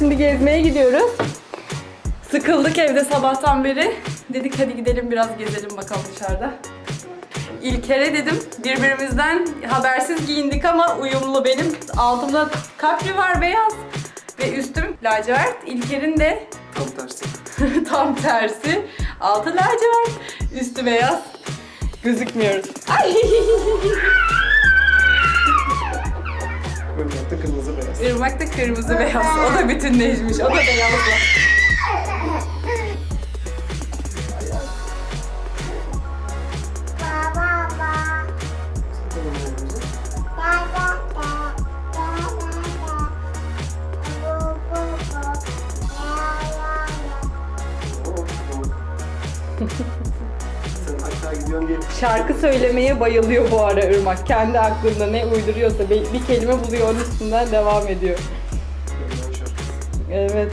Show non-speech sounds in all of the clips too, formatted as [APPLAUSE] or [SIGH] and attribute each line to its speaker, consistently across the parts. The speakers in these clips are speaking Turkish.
Speaker 1: şimdi gezmeye gidiyoruz. Sıkıldık evde sabahtan beri. Dedik hadi gidelim biraz gezelim bakalım dışarıda. İlker'e dedim birbirimizden habersiz giyindik ama uyumlu benim. Altımda kapri var beyaz ve üstüm lacivert. İlker'in de
Speaker 2: Tam tersi. [LAUGHS]
Speaker 1: tam tersi. Altı lacivert, üstü beyaz. Gözükmüyoruz. Ay! [LAUGHS]
Speaker 2: Irmak'ta kırmızı beyaz.
Speaker 1: Irmak'ta kırmızı beyaz. O da bütünleşmiş. O da beyazlı. Söylemeye bayılıyor bu ara Irmak. Kendi aklında ne uyduruyorsa bir kelime buluyor onun üstünden devam ediyor. Evet.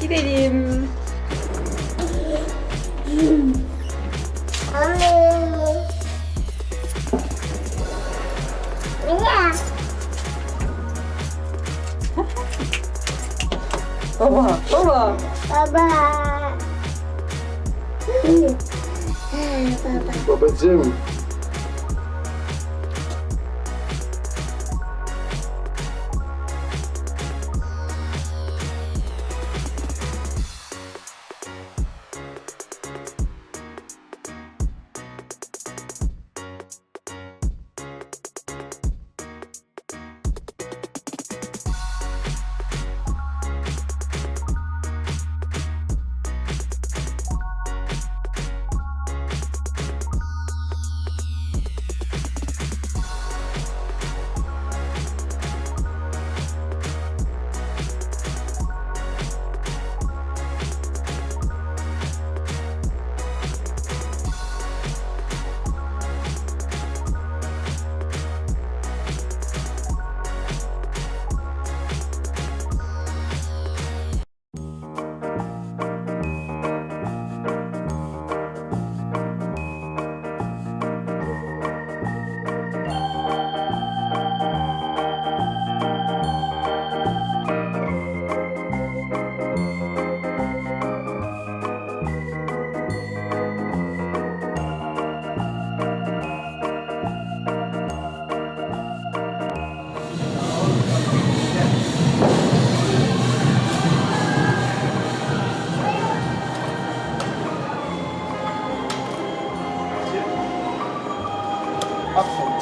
Speaker 1: Gidelim.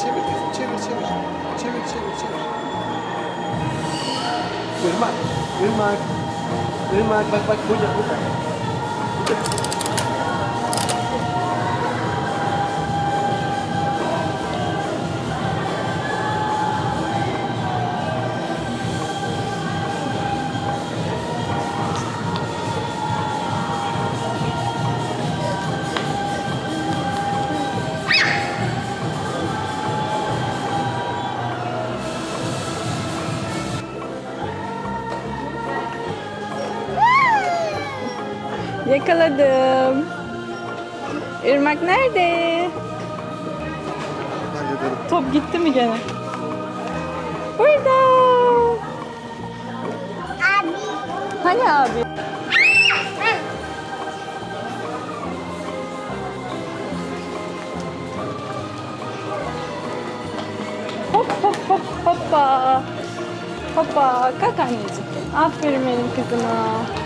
Speaker 2: Çevir kızım. Çevir çevir. Çevir çevir çevir. Irmak. Irmak. Irmak bak bak burada burada.
Speaker 1: Yakaladım. Irmak nerede? Top gitti mi gene? Burada.
Speaker 3: Abi.
Speaker 1: Hani abi? Hop hop hop hoppa. Hoppa. Kalk anneciğim. Aferin benim kızıma.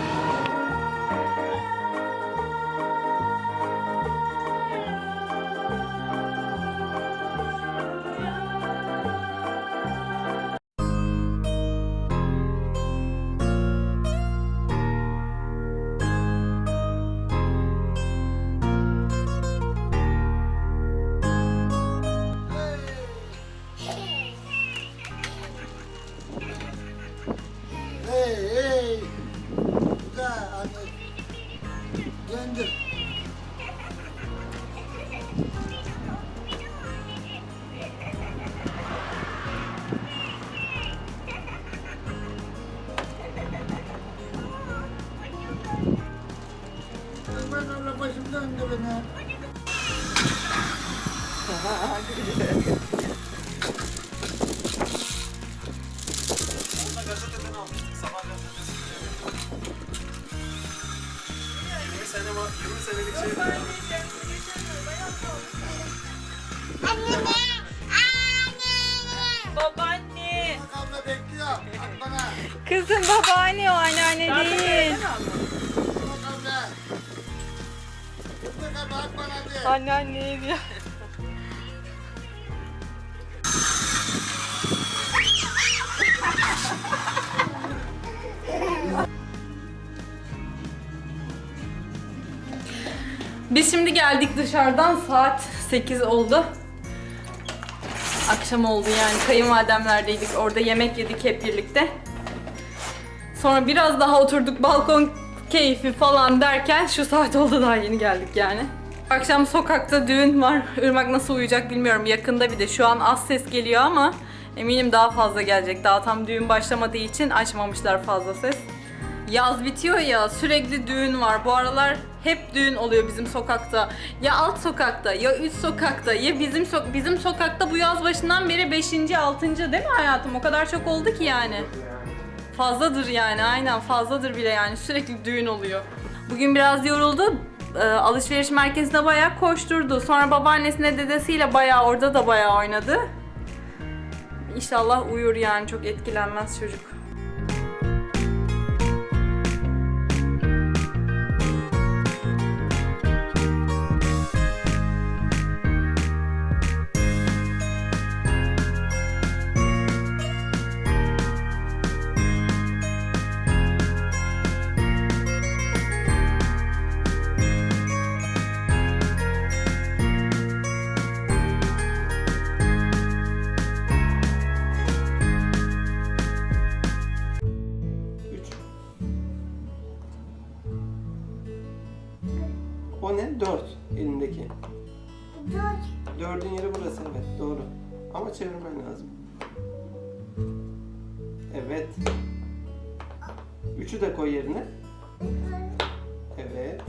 Speaker 4: Babaanne.
Speaker 2: Abla bekliyor. At bana.
Speaker 4: Kızım babaanne o anneanne değil.
Speaker 2: Bak abla. Fıstık abla at bana hadi.
Speaker 4: Anneanne diyor.
Speaker 1: Biz şimdi geldik dışarıdan saat 8 oldu. Akşam oldu yani kayınvalidemlerdeydik orada yemek yedik hep birlikte. Sonra biraz daha oturduk balkon keyfi falan derken şu saat oldu daha yeni geldik yani. Akşam sokakta düğün var. Irmak nasıl uyuyacak bilmiyorum. Yakında bir de şu an az ses geliyor ama eminim daha fazla gelecek. Daha tam düğün başlamadığı için açmamışlar fazla ses. Yaz bitiyor ya sürekli düğün var. Bu aralar hep düğün oluyor bizim sokakta. Ya alt sokakta ya üst sokakta ya bizim so- bizim sokakta bu yaz başından beri 5. 6. değil mi hayatım? O kadar çok oldu ki yani. Fazladır yani aynen fazladır bile yani sürekli düğün oluyor. Bugün biraz yoruldu. Ee, alışveriş merkezinde bayağı koşturdu. Sonra babaannesine dedesiyle bayağı orada da bayağı oynadı. İnşallah uyur yani çok etkilenmez çocuk.
Speaker 2: Yeri burası evet doğru. Ama çevirmen lazım. Evet. Üçü de koy yerine. Evet.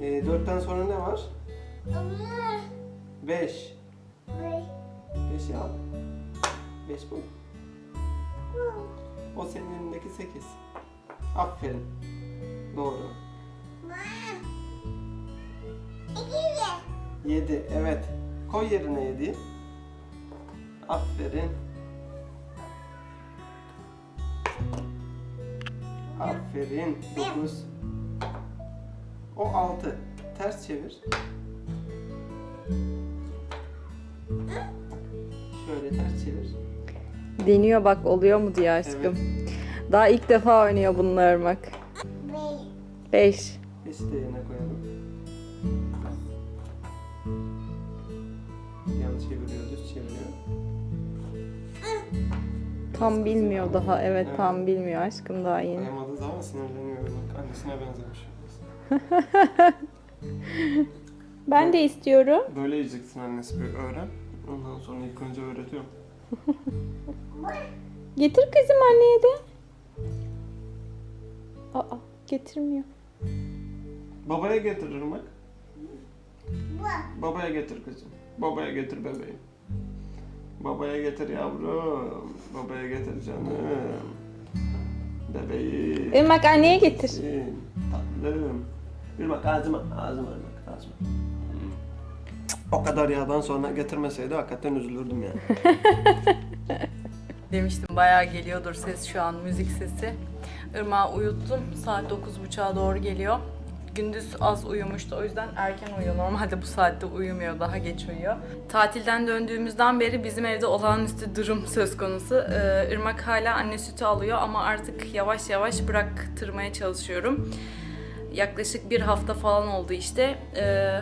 Speaker 2: Ee, dörtten sonra ne var? Beş.
Speaker 3: Beş.
Speaker 2: Beşi al. Beş bu. O senin elindeki sekiz. Aferin. Doğru. Yedi. Evet. Koy yerine yediği. Aferin. Aferin. Dokuz. O altı. Ters çevir. Şöyle ters çevir.
Speaker 4: Deniyor bak oluyor mu diye aşkım. Daha ilk defa oynuyor bununla Irmak.
Speaker 3: Beş.
Speaker 4: 5.
Speaker 2: Beşi de yerine koyalım.
Speaker 4: Tam bilmiyor daha. Evet tam bilmiyor aşkım daha yeni.
Speaker 2: Koyamadığı zaman sinirleniyor. Bak annesine benzemiş. [LAUGHS]
Speaker 4: Ben de istiyorum.
Speaker 2: Böyle yiyeceksin annesi böyle öğren. Ondan sonra ilk önce öğretiyorum. [LAUGHS]
Speaker 4: Getir kızım anneye de. Aa getirmiyor.
Speaker 2: Babaya getiririm bak. Babaya getir kızım. Babaya getir bebeğim. Babaya getir yavrum. Babaya getir canım. Bebeğim.
Speaker 4: Irmak anneye getir.
Speaker 2: Tatlım. Bak ağzıma, ağzıma bak ağzıma. O kadar yağdan sonra getirmeseydi hakikaten üzülürdüm yani. [LAUGHS]
Speaker 1: Demiştim bayağı geliyordur ses şu an müzik sesi. Irmağı uyuttum. Saat 9.30'a doğru geliyor. Gündüz az uyumuştu o yüzden erken uyuyor. Normalde bu saatte uyumuyor, daha geç uyuyor. Tatilden döndüğümüzden beri bizim evde olağanüstü durum söz konusu. Ee, Irmak hala anne sütü alıyor ama artık yavaş yavaş bıraktırmaya çalışıyorum. Yaklaşık bir hafta falan oldu işte. Ee,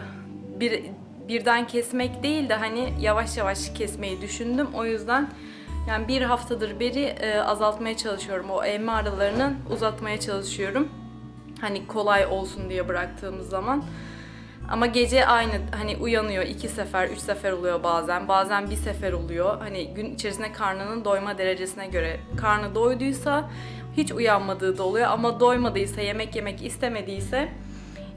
Speaker 1: bir birden kesmek değil de hani yavaş yavaş kesmeyi düşündüm. O yüzden yani bir haftadır beri e, azaltmaya çalışıyorum. O emme aralarını uzatmaya çalışıyorum. Hani kolay olsun diye bıraktığımız zaman. Ama gece aynı hani uyanıyor iki sefer, üç sefer oluyor bazen. Bazen bir sefer oluyor. Hani gün içerisinde karnının doyma derecesine göre. Karnı doyduysa hiç uyanmadığı da oluyor ama doymadıysa, yemek yemek istemediyse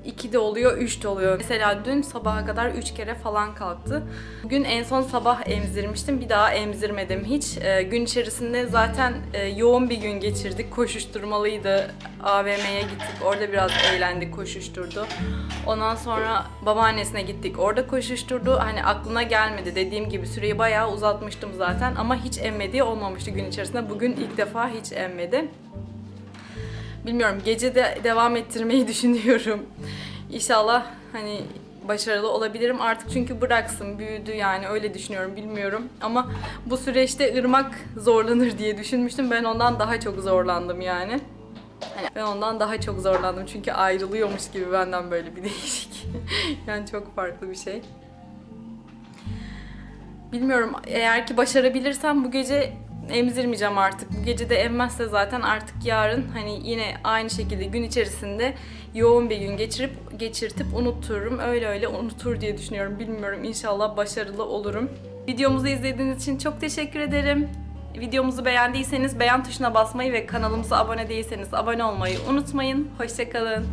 Speaker 1: 2 de oluyor, 3 de oluyor. Mesela dün sabaha kadar 3 kere falan kalktı. Bugün en son sabah emzirmiştim. Bir daha emzirmedim hiç. Ee, gün içerisinde zaten e, yoğun bir gün geçirdik. Koşuşturmalıydı. AVM'ye gittik. Orada biraz eğlendik, koşuşturdu. Ondan sonra babaannesine gittik. Orada koşuşturdu. Hani aklına gelmedi. Dediğim gibi süreyi bayağı uzatmıştım zaten. Ama hiç emmediği olmamıştı gün içerisinde. Bugün ilk defa hiç emmedi. Bilmiyorum gece de devam ettirmeyi [LAUGHS] düşünüyorum. İnşallah hani başarılı olabilirim artık çünkü bıraksın büyüdü yani öyle düşünüyorum bilmiyorum ama bu süreçte ırmak zorlanır diye düşünmüştüm ben ondan daha çok zorlandım yani. Hani ben ondan daha çok zorlandım çünkü ayrılıyormuş gibi benden böyle bir [LAUGHS] değişik. yani çok farklı bir şey. Bilmiyorum eğer ki başarabilirsem bu gece emzirmeyeceğim artık. Bu gece de emmezse zaten artık yarın hani yine aynı şekilde gün içerisinde yoğun bir gün geçirip geçirtip unuttururum. Öyle öyle unutur diye düşünüyorum. Bilmiyorum inşallah başarılı olurum. Videomuzu izlediğiniz için çok teşekkür ederim. Videomuzu beğendiyseniz beğen tuşuna basmayı ve kanalımıza abone değilseniz abone olmayı unutmayın. Hoşçakalın.